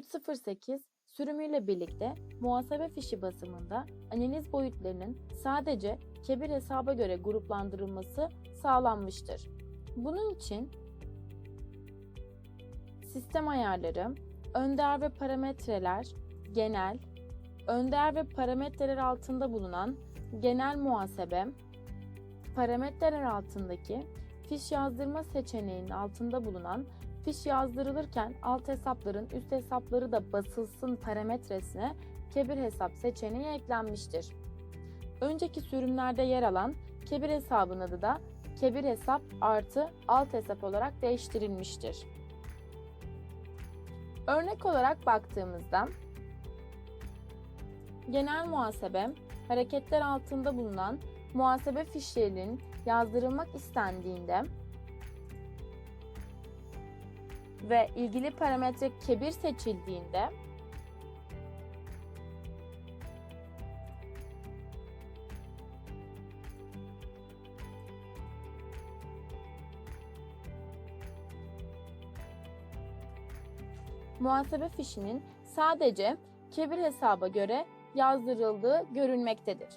308 sürümüyle birlikte muhasebe fişi basımında analiz boyutlarının sadece kebir hesaba göre gruplandırılması sağlanmıştır. Bunun için sistem ayarları, önder ve parametreler, genel, önder ve parametreler altında bulunan genel muhasebe, parametreler altındaki fiş yazdırma seçeneğinin altında bulunan fiş yazdırılırken alt hesapların üst hesapları da basılsın parametresine kebir hesap seçeneği eklenmiştir. Önceki sürümlerde yer alan kebir hesabın adı da kebir hesap artı alt hesap olarak değiştirilmiştir. Örnek olarak baktığımızda genel muhasebe hareketler altında bulunan muhasebe fişlerinin yazdırılmak istendiğinde ve ilgili parametre kebir seçildiğinde muhasebe fişinin sadece kebir hesaba göre yazdırıldığı görülmektedir.